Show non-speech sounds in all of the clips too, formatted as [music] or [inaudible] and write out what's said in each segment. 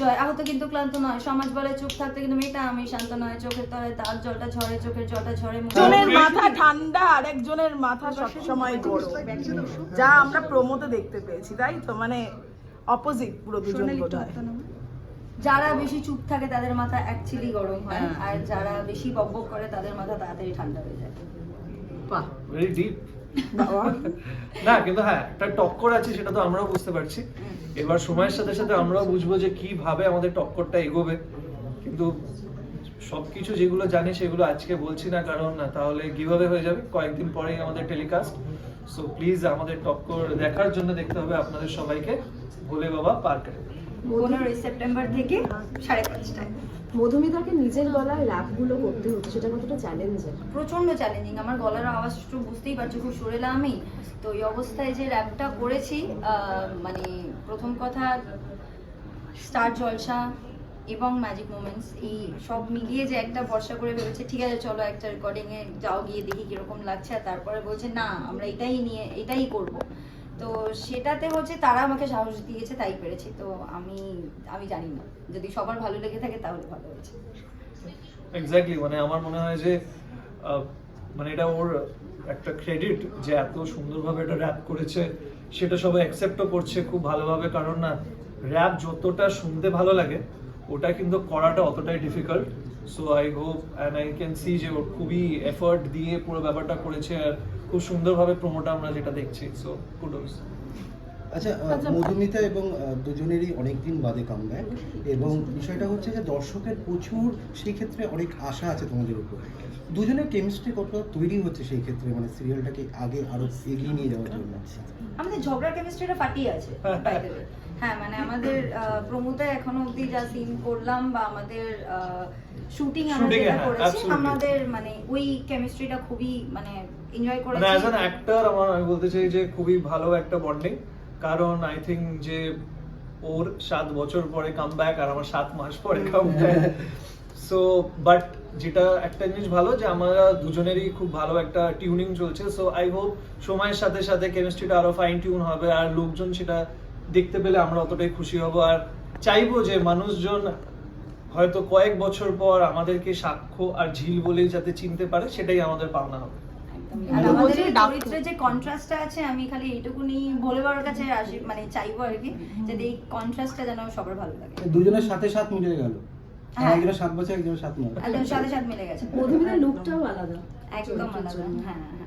জয় আহত কিন্তু ক্লান্ত নয়। সমাজ বলে চুপ থাকতে কিন্তু মেয়েটা আমি শান্ত নয়। চোখের তলায় তার জলটা ঝরে চোখের জলটা ঝরে একজনের মাথা ঠান্ডা আর একজনের মাথা সবসময় গরম। যা আমরা প্রমোতে দেখতে পেয়েছি তাই তো? মানে অপোজিট পুরো দুজন বোধহয়। যারা বেশি চুপ থাকে তাদের মাথা অ্যাকচুয়ালি গরম হয়। হ্যাঁ। আর যারা বেশি বকবক করে তাদের মাথা তাড়াতাড়ি ঠান্ডা হয়ে যায়। বাহ ভেরি ডিপ না কিন্তু হ্যাঁ একটা টক্কর আছে সেটা তো আমরাও বুঝতে পারছি। এবার সময়ের সাথে সাথে আমরাও বুঝব যে কীভাবে আমাদের টক্করটা এগোবে। কিন্তু সবকিছু যেগুলো জানি সেগুলো আজকে বলছি না কারণ না তাহলে কীভাবে হয়ে যাবে? কয়েকদিন পরেই আমাদের টেলিকাস্ট সো প্লিজ আমাদের টক্কর দেখার জন্য দেখতে হবে আপনাদের সবাইকে। ভোলে বাবা পার্কে। পনেরোই সেপ্টেম্বর থেকে সাড়ে পাঁচটায়। মধুমিতাকে নিজের গলায় র্যাপগুলো করতে হচ্ছে সেটা কতটা চ্যালেঞ্জের প্রচণ্ড চ্যালেঞ্জিং আমার গলার আওয়াজ একটু বুঝতেই পারছ, খুব সরেলা আমি। তো এই অবস্থায় যে র্যাপটা করেছি মানে প্রথম কথা স্টার জলসা এবং ম্যাজিক মোমেন্টস এই সব মিলিয়ে যে একটা ভরসা করে ভেবেছে, ঠিক আছে, চলো একটা রেকর্ডিং এ যাও গিয়ে দেখি কীরকম লাগছে। আর তারপরে বলছে, না, আমরা এটাই নিয়ে, এটাই করব। তো সেটাতে হচ্ছে তারা আমাকে সাহস দিয়েছে তাই পেরেছি। তো আমি আমি জানি না। যদি সবার ভালো লেগে থাকে তাহলে ভালো হয়েছে। এক্স্যাক্টলি মানে আমার মনে হয় যে মানে এটা ওর একটা ক্রেডিট যে এত সুন্দরভাবে এটা র্যাপ করেছে। সেটা সবাই অ্যাকসেপ্টও করছে খুব ভালোভাবে। কারণ না র্যাপ যতটা শুনতে ভালো লাগে, ওটা কিন্তু করাটা অতটাই difficult so I hope and I can see যে ওর খুবই এফর্ট দিয়ে পুরো ব্যাপারটা করেছে। আর খুব সুন্দরভাবে প্রোমোটা আমরা যেটা দেখছি সো কুডোস আচ্ছা মধুমিতা এবং দুজনেরই অনেকদিন বাদে কামব্যাক এবং বিষয়টা হচ্ছে যে দর্শকের প্রচুর সেই ক্ষেত্রে অনেক আশা আছে তোমাদের উপর। দুজনের কেমিস্ট্রি কতটা তৈরি হচ্ছে সেই ক্ষেত্রে? মানে সিরিয়ালটাকে আগে আরও এগিয়ে নিয়ে যাওয়ার জন্য। আমাদের ঝগড়ার কেমিস্ট্রিটা ফাটিয়ে আছে। হ্যাঁ মানে আমাদের প্রমোতে এখনও অবধি যা সিন করলাম বা আমাদের শুটিং আমরা যেটা হ্যাঁ, করেছি আমাদের মানে ওই কেমিস্ট্রিটা খুবই মানে এনজয় মানে অ্যাজ অ্যান অ্যাক্টর আমার আমি বলতে চাই যে খুবই ভালো একটা বন্ডিং কারণ আই থিঙ্ক যে ওর সাত বছর পরে কাম ব্যাক আর আমার সাত মাস পরে কাম সো বাট যেটা একটা জিনিস ভালো যে আমরা দুজনেরই খুব ভালো একটা টিউনিং চলছে। সো আই হোপ সময়ের সাথে সাথে কেমিস্ট্রিটা আরও ফাইন টিউন হবে আর লোকজন সেটা দেখতে পেলে আমরা অতটাই খুশি হব। আর চাইব যে মানুষজন হয়তো কয়েক বছর পর আমাদেরকে সাক্ষ্য আর ঝিল বলেই যাতে চিনতে পারে সেটাই আমাদের পাওনা হবে। আর আমাদের যে কন্ট্রাস্টটা আছে আমি খালি এইটুকুনি ভোলে বাবার কাছে আসি মানে চাইব আর কি যাতে এই কন্ট্রাস্টটা যেন সবার ভালো লাগে। দুজনের সাথে সাথ মিলে গেল। হ্যাঁ। একজনের সাত বছর একজনের সাত মাস সাথে সাথে মিলে গেছে। মধুমিতার লুকটাও আলাদা। একদম আলাদা হ্যাঁ হ্যাঁ।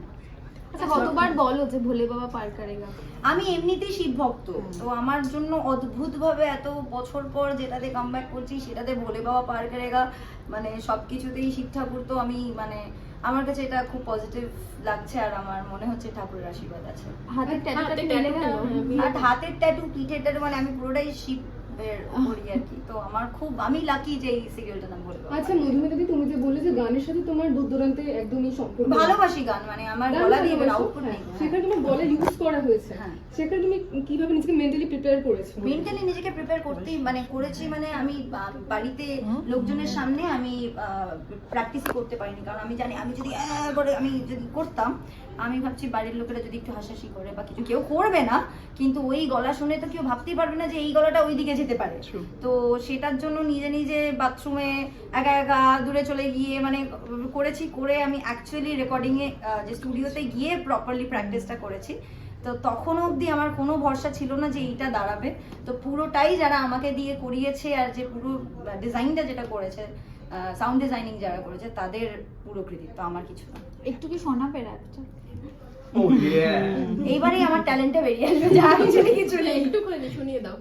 আচ্ছা কতবার বলো যে ভোলে বাবা পার করেগা আমি এমনিতেই শিব ভক্ত তো আমার জন্য অদ্ভুত ভাবে এত বছর পর যেটাতে কামব্যাক করছি সেটাতে ভোলে বাবা পার করেগা মানে সবকিছুতেই শিব ঠাকুর তো আমি মানে আমার কাছে এটা খুব পজিটিভ লাগছে আর আমার মনে হচ্ছে ঠাকুরের আশীর্বাদ আছে। হাতের ট্যাটুটা হাতের ট্যাটু পিঠের ট্যাটু মানে আমি পুরোটাই করি আর কি। তো আমার খুব আমি লাকি যে এই সিরিয়ালটা নাম ভোলে বাবা আচ্ছা মধুমিতা দি তুমি যে বললে যে গানের সাথে তোমার দূর দূরান্তে একদমই সম্পর্ক ভালোবাসি গান মানে আমার গলা দিয়ে আউটপুট হ্যাঁ, নেই। সেখানে তোমার গলা ইউজ করা হয়েছে। হ্যাঁ। সেখানে তুমি কীভাবে নিজেকে মেন্টালি প্রিপেয়ার করেছ? মেন্টালি নিজেকে প্রিপেয়ার করতেই মানে করেছি মানে আমি বাড়িতে লোকজনের সামনে আমি প্র্যাকটিস করতে পারিনি। কারণ আমি জানি আমি যদি করে আমি যদি করতাম আমি ভাবছি বাড়ির লোকেরা যদি একটু হাসাহাসি করে বা কিছু কেউ করবে না কিন্তু ওই গলা শুনে তো কেউ ভাবতেই পারবে না যে এই গলাটা ওই দিকে যেতে পারে। তো সেটার জন্য নিজে নিজে বাথরুমে একা একা দূরে চলে গিয়ে মানে করেছি করে আমি অ্যাকচুয়ালি রেকর্ডিংয়ে যে স্টুডিওতে গিয়ে প্রপারলি প্র্যাকটিসটা করেছি। তো তখন অবধি আমার কোনো ভরসা ছিল না যে এইটা দাঁড়াবে। তো পুরোটাই যারা আমাকে দিয়ে করিয়েছে আর যে পুরো ডিজাইনটা যেটা করেছে সাউন্ড ডিজাইনিং যারা করেছে তাদের পুরো কৃতিত্ব আমার কিছু না। একটু কি শোনাবে একটা Oh yeah. এইবারেই আমার ট্যালেন্টটা বেরিয়ে আসবে যা [laughs] কিছু কিছু নেই। একটু করে শুনিয়ে দাও।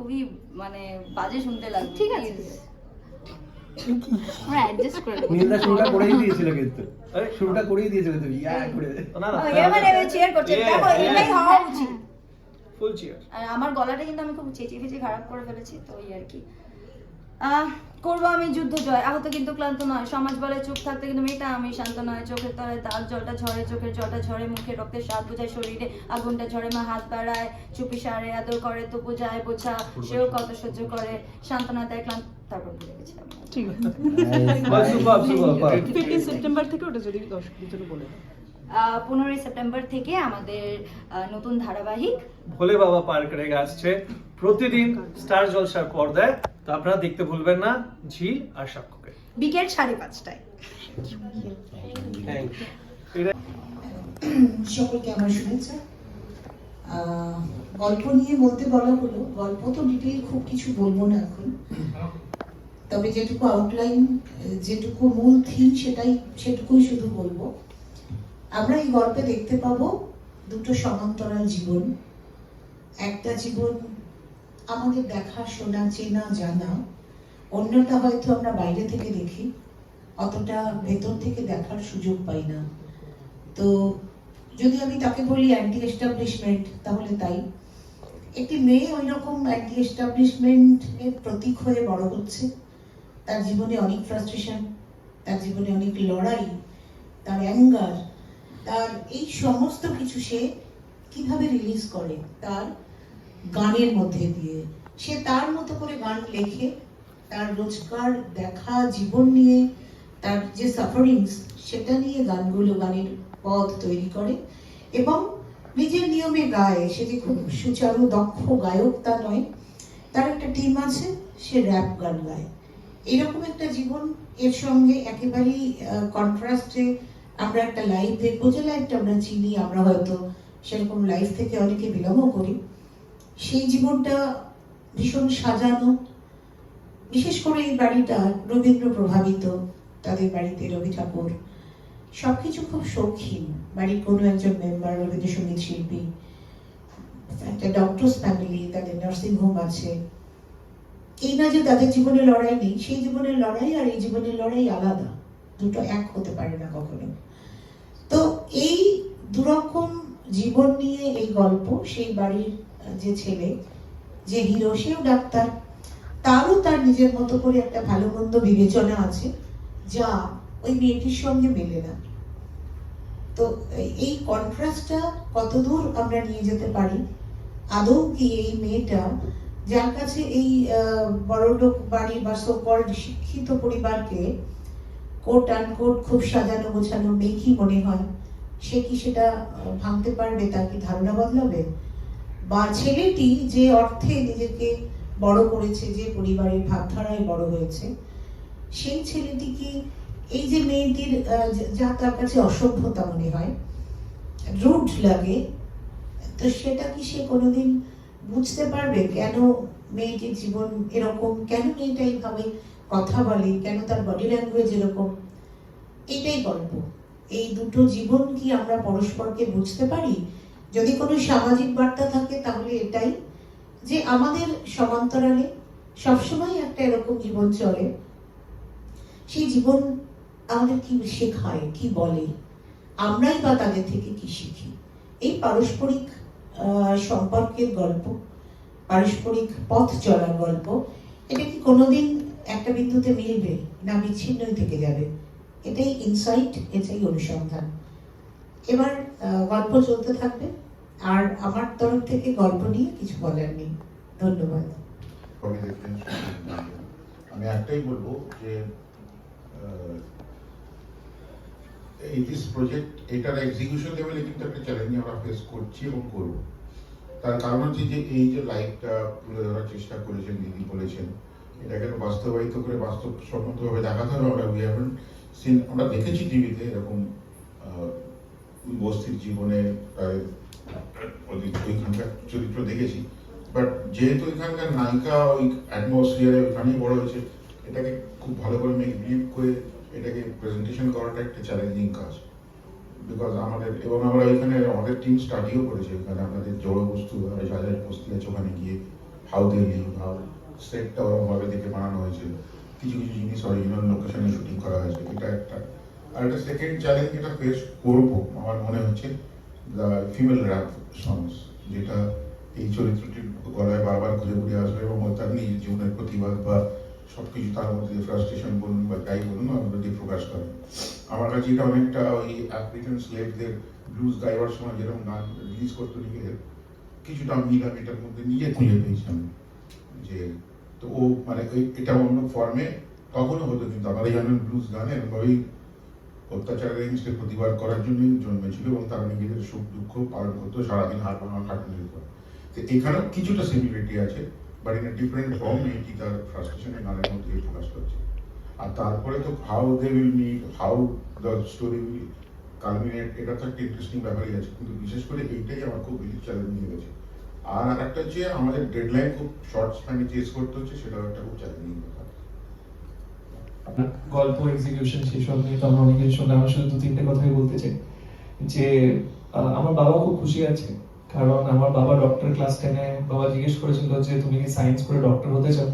খুবই মানে বাজে শুনতে লাগবে ঠিক আছে। আমরা অ্যাডজাস্ট করে নীলদা শুরুটা করেই দিয়েছিল কিন্তু। শুরুটা করেই দিয়েছিল তুমি ইয়া করে। না না এবার চেয়ার করছে। দেখো এটাই হওয়া উচিত। ফুল চিয়ার আর আমার গলাটা কিন্তু আমি খুব চেঁচিয়ে ফেঁচিয়ে খারাপ করে ফেলেছি তো ওই আর কি। করব আমি যুদ্ধ জয়। আহত কিন্তু ক্লান্ত নয়। সমাজ বলে চুপ থাকতে কিন্তু মেয়েটা আমি শান্ত নয়। চোখের তলায় তার জলটা ঝরে। চোখের জলটা ঝরে। মুখে রক্তের স্বাদ বোঝায় শরীরে। আগুনটা ঝরে মা হাত বাড়ায়। চুপি সারে আদর করে তো বোঝায় বোঝা। সেও কত সহ্য করে। সান্ত্বনা দেয় ক্লান্ত। তারপর ভুলে গেছি আমি। ঠিক আছে। সেপ্টেম্বর থেকে ওটা যদি দর্শকদের জন্য বলে পনেরোই সেপ্টেম্বর থেকে আমাদের আহ, নতুন ধারাবাহিক ভোলে বাবা পার্ক রেগে আসছে। প্রতিদিন স্টার জলসার পর্দায়। তো আপনারা দেখতে ভুলবেন না ঝিল আর সাক্ষ্যকে। বিকেল সাড়ে পাঁচটায়। সকলকে আমার আহ, গল্প নিয়ে বলতে বলা হলো গল্প তো ডিটেইল খুব কিছু বলব না এখন। তবে যেটুকু আউটলাইন যেটুকু মূল থিম সেটাই সেটুকুই শুধু বলব। আমরা এই গল্পে দেখতে পাবো দুটো সমান্তরাল জীবন। একটা জীবন আমাদের দেখা, শোনা, চেনা, জানা। অন্যটা হয়তো আমরা বাইরে থেকে দেখি, অতটা ভেতর থেকে দেখার সুযোগ পাই না। তো যদি আমি তাকে বলি অ্যান্টি এস্টাবলিশমেন্ট তাহলে তাই। একটি মেয়ে ওই রকম অ্যান্টি এস্টাবলিশমেন্ট এর প্রতীক হয়ে বড় হচ্ছে। তার জীবনে অনেক ফ্রাস্ট্রেশন তার জীবনে অনেক লড়াই, তার অ্যাঙ্গার তার এই সমস্ত কিছু সে কীভাবে রিলিজ করে? তার গানের মধ্যে দিয়ে। সে তার মতো করে গান লেখে, তার রোজকার দেখা জীবন নিয়ে, তার যে সাফারিংস সেটা নিয়ে গানগুলো, গানের পথ তৈরি করে এবং নিজের নিয়মে গায়। সে যে খুব সুচারু, দক্ষ গায়ক তা নয়, তার একটা টিম আছে, সে র্যাপ গান গায়। এরকম একটা জীবন এর সঙ্গে একেবারেই কন্ট্রাস্টে আমরা একটা লাইফ দেখব যে লাইফটা আমরা চিনি, আমরা হয়তো সেরকম লাইফ থেকে অনেকে বিলম্ব করি। সেই জীবনটা ভীষণ সাজানো। বিশেষ করে এই বাড়িটা রবীন্দ্র প্রভাবিত, তাদের বাড়িতে রবি ঠাকুর। সবকিছু খুব শৌখিন। বাড়ির কোনো একজন মেম্বার রবীন্দ্রসঙ্গীত শিল্পী, একটা ডক্টরস ফ্যামিলি তাদের নার্সিং হোম আছে। এই না যে তাদের জীবনে লড়াই নেই, সেই জীবনের লড়াই আর এই জীবনের লড়াই আলাদা। দুটো এক হতে পারে না কখনো। তো এই দুরকম জীবন নিয়ে এই গল্প, সেই বাড়ির যে ছেলে, যে হিরো, সেও ডাক্তার, তারও তার নিজের মতো করে একটা ভালো মন্দ বিবেচনা আছে, যা ওই মেয়েটির সঙ্গে মেলে না। তো এই- কন্ট্রাস্টটা কতদূর আমরা নিয়ে যেতে পারি? আদৌ কি এই মেয়েটা, যার কাছে এই বড় লোক বাড়ি বা সকল শিক্ষিত পরিবারকে কোট আনকোট খুব সাজানো গোছানো মেয়ে কি মনে হয়। সে কি সেটা ভাঙতে পারবে? তার কি ধারণা বদলাবে? বা ছেলেটি যে অর্থে নিজেকে বড় করেছে, যে পরিবারের ভাবধারায় বড় হয়েছে, সেই ছেলেটি কি এই যে মেয়েটির যা- তার কাছে অসভ্যতা মনে হয় রুড লাগে, তো সেটা কি সে কোনোদিন বুঝতে পারবে? কেন মেয়েটির জীবন এরকম কেন মেয়েটা এইভাবে কথা বলে? কেন তার বডি ল্যাঙ্গুয়েজ এরকম? এটাই গল্প। এই দুটো জীবন কি আমরা পরস্পরকে বুঝতে পারি? যদি কোনো সামাজিক বার্তা থাকে তাহলে এটাই যে আমাদের সমান্তরালে সবসময় একটা এরকম জীবন চলে। সেই জীবন আমাদের কি শেখায়, কি বলে? আমরাই বা তাদের থেকে কি শিখি? এই পারস্পরিক সম্পর্কের গল্প। পারস্পরিক পথ চলার গল্প, এটা কি কোনোদিন একটা বিন্দুতে মিলবে না বিচ্ছিন্নই থেকে যাবে? এটাই ইনসাইট এটাই অনুসন্ধান। এবার গল্প চলতে থাকবে। আর আমার তরফ থেকে গল্প নিয়ে কিছু বলার নেই। ধন্যবাদ। আমি একটাই বলব যে এই দিস প্রজেক্ট এটার এক্সিকিউশন লেভেলে কিন্তু একটা চ্যালেঞ্জ আমরা ফেস করছি এবং করব। তার কারণ হচ্ছে যে এই যে লাইফটা তুলে ধরার চেষ্টা করেছেন দিদি বলেছেন, এটাকে বাস্তবায়িত করে বাস্তব সম্মতভাবে দেখাতে হবে। আমরা উই হ্যাভেন সিন আমরা দেখেছি টিভিতে এরকম বস্তির জীবনে ওইখানকার চরিত্র দেখেছি। বাট যেহেতু এখানকার নায়িকা ওই অ্যাটমসফিয়ারে ওইখানেই বড় হয়েছে, এটাকে খুব ভালো করে মেক করে এটাকে প্রেজেন্টেশন করাটা একটা চ্যালেঞ্জিং কাজ। বিকজ আমাদের, এবং আমরা এখানে আমাদের টিম স্টাডিও করেছে। এখানে আমাদের জড় বস্তু যা যা বস্তি আছে ওখানে গিয়ে হাউ দে লিভ হাউ সেটটা ওরকমভাবে দেখে বানানো হয়েছে। কিছু কিছু জিনিস অরিজিনাল লোকেশনে শুটিং করা হয়েছে। এটা একটা। আর একটা সেকেন্ড চ্যালেঞ্জ যেটা ফেস করব, আমার মনে হচ্ছে দ্য ফিমেল র্যাপ সংস যেটা এই চরিত্রটির গলায় বারবার ঘুরে ঘুরে আসবে এবং তার নিজের জীবনের প্রতিবাদ বা সবকিছু তার মধ্যে ফ্রাস্ট্রেশন বলুন বা যাই বলুন ওর মধ্যে প্রকাশ করে। আমার কাছে এটা অনেকটা ওই আফ্রিকান স্লেভদের ব্লুজ গাইবার সময় যেরকম গান রিলিজ করতো নিজেদের, কিছুটা মিল আমি এটার মধ্যে নিজে খুঁজে পেয়েছি আমি যে তো ও মানে এটা অন্য ফর্মে তখনও হতো, কিন্তু আমাদের জানেন ব্লুজ গান এরকমভাবেই অত্যাচারের জিনিসকে প্রতিবাদ করার জন্যই জন্মেছিল এবং তারা নিজেদের সুখ দুঃখ পালন করতো, সারাদিন হাত ভাঙা খাটুনির উপর তো এখানেও কিছুটা সিমিলারিটি আছে। বাট ইন ডিফারেন্ট ফর্ম মেয়েটি তার ফ্রাস্ট্রেশনের গানের মধ্যে প্রকাশ করছে। আর তারপরে তো how they will meet how the story will culminate এটা তো একটা ইন্টারেস্টিং ব্যাপারই আছে। কিন্তু বিশেষ করে এইটাই আমার খুব বেশি চ্যালেঞ্জিং লেগেছে আর একটা হচ্ছে আমাদের ডেডলাইন খুব শর্ট স্প্যানে চেস করতে হচ্ছে, সেটাও একটা খুব চ্যালেঞ্জিং ব্যাপার। গল্প এক্সিকিউশন সেসব নিয়ে তো আমরা অনেক কিছু শুনলাম আমি শুধু দু তিনটে কথাই বলতে চাই। যে আমার বাবা খুব খুশি আছে। কারণ আমার বাবা ডক্টর ক্লাস টেনে বাবা জিজ্ঞেস করেছিল যে, তুমি কি সায়েন্স করে ডক্টর হতে চাও?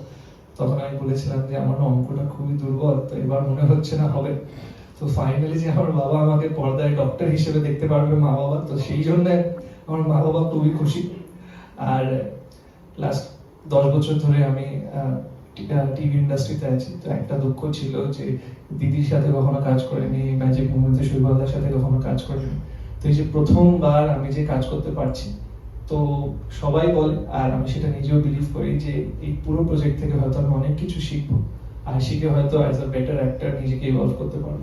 তখন আমি বলেছিলাম যে, আমার অঙ্কটা খুবই দুর্বল, তো এবার মনে হচ্ছে না হবে। তো ফাইনালি যে আমার বাবা আমাকে পর্দায় ডক্টর হিসেবে দেখতে পারবে মা বাবা, তো সেই জন্য আমার মা বাবা খুবই খুশি। আর লাস্ট দশ বছর ধরে আমি টিভি ইন্ডাস্ট্রিতে আছি, তো একটা দুঃখ ছিল যে, দিদির সাথে কখনো কাজ করিনি ম্যাজিক মুভিতে শৈবালদার সাথে কখনো কাজ করিনি। তো এই যে প্রথমবার আমি যে কাজ করতে পারছি, তো সবাই বলে, আর আমি সেটা নিজেও বিলিভ করি যে এই পুরো প্রজেক্ট থেকে হয়তো আমি অনেক কিছু শিখব। আর শিখে হয়তো অ্যাজ আ বেটার অ্যাক্টর নিজেকে ইভলভ করতে পারব।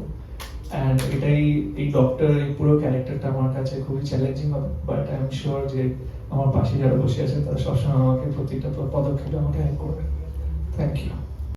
অ্যান্ড এটাই, এই ডক্টর এই পুরো ক্যারেক্টারটা আমার কাছে খুবই চ্যালেঞ্জিং হবে। বাট আই এম শিওর যে আমার পাশে যারা বসে আছে, তারা সবসময় আমাকে প্রতিটা পদক্ষেপে আমাকে হেল্প করবে। Thank you